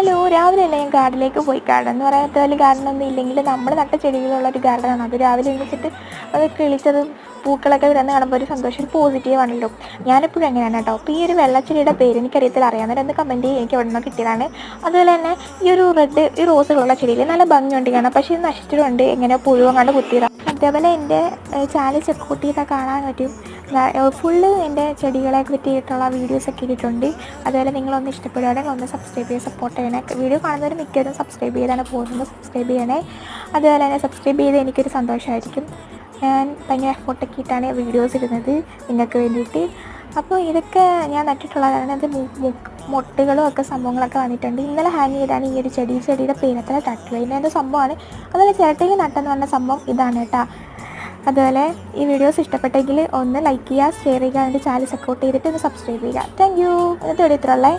Hello രാവിലെ തന്നെ ഞാൻ ഗാർഡനിലേക്ക് പോയി. ഗാർഡൻ എന്ന് പറയാത്ത വലിയ ഗാർഡൻ ഒന്നും ഇല്ലെങ്കിൽ നമ്മൾ നട്ട ചെടികളുള്ള ഒരു ഗാർഡനാണ്. അത് രാവിലെ എണീച്ചിട്ട് അത് കിളിച്ചതും പൂക്കളൊക്കെ വരുന്ന കാണുമ്പോൾ ഒരു സന്തോഷം ഒരു പോസിറ്റീവ് ആണല്ലോ. ഞാനെപ്പോഴും അങ്ങനെയാണ് കേട്ടോ. അപ്പോൾ ഈ ഒരു വെള്ളച്ചെടിയുടെ പേര് എനിക്കറിയത്തില്ല. അറിയാവുന്നവർ ഒന്ന് കമന്റ് ചെയ്യും. എനിക്ക് അവിടെ നിന്ന് കിട്ടിയതാണ്. അതുപോലെ തന്നെ ഈ ഒരു റെഡ് ഈ റോസുകളുള്ള ചെടിയിൽ നല്ല ഭംഗിയുണ്ട് കാണാം പക്ഷേ ഇത് നശിച്ചിട്ടുണ്ട്. എങ്ങനെ പുഴുവങ്ങാണ്ട് കുത്തിയതാണ് അതേപോലെ എന്റെ ചാനൽ ചെക്ക് ചെയ്താൽ കാണാൻ പറ്റും. ഫുള്ള് എന്റെ ചെടികളെ പറ്റിയിട്ടുള്ള വീഡിയോസൊക്കെ ഇട്ടിട്ടുണ്ട്. അതുപോലെ നിങ്ങളൊന്ന് ഇഷ്ടപ്പെടുകയാണെങ്കിൽ ഒന്ന് സബ്സ്ക്രൈബ് ചെയ്ത് സപ്പോർട്ട് ചെയ്യണേ. വീഡിയോ കാണുന്നവർ മിക്കവരും സബ്സ്ക്രൈബ് ചെയ്താണ് പോകുന്നത്. സബ്സ്ക്രൈബ് ചെയ്യണേ. അതുപോലെ തന്നെ സബ്സ്ക്രൈബ് ചെയ്ത് എനിക്കൊരു സന്തോഷമായിരിക്കും. ഞാൻ ഭയങ്കര എഫോർട്ടൊക്കെ ഇട്ടാണ് വീഡിയോസ് ഇടുന്നത് നിങ്ങൾക്ക് വേണ്ടിയിട്ട്. അപ്പോൾ ഇതൊക്കെ ഞാൻ നട്ടിട്ടുള്ളതാണ്. അത് മുട്ടുകളും ഒക്കെ സംഭവങ്ങളൊക്കെ വന്നിട്ടുണ്ട്. ഇന്നലെ ഹാങ് ചെയ്താണ് ഈ ഒരു ചെടി. ചെടിയുടെ പേരത്ര തട്ടുക ഇതിന്റെ സംഭവമാണ്? അതുപോലെ ചിരട്ടയിൽ നട്ടെന്ന് പറഞ്ഞ സംഭവം ഇതാണ് കേട്ടോ. അതുപോലെ ഈ വീഡിയോസ് ഇഷ്ടപ്പെട്ടെങ്കിൽ ഒന്ന് ലൈക്ക് ചെയ്യുക ഷെയർ ചെയ്യുക എന്റെ ചാനൽ സപ്പോർട്ട് ചെയ്തിട്ട് ഒന്ന് സബ്സ്ക്രൈബ് ചെയ്യുക. താങ്ക് യു ഇന്നത്തെ വീഡിയോ ഇത്രയുള്ളേ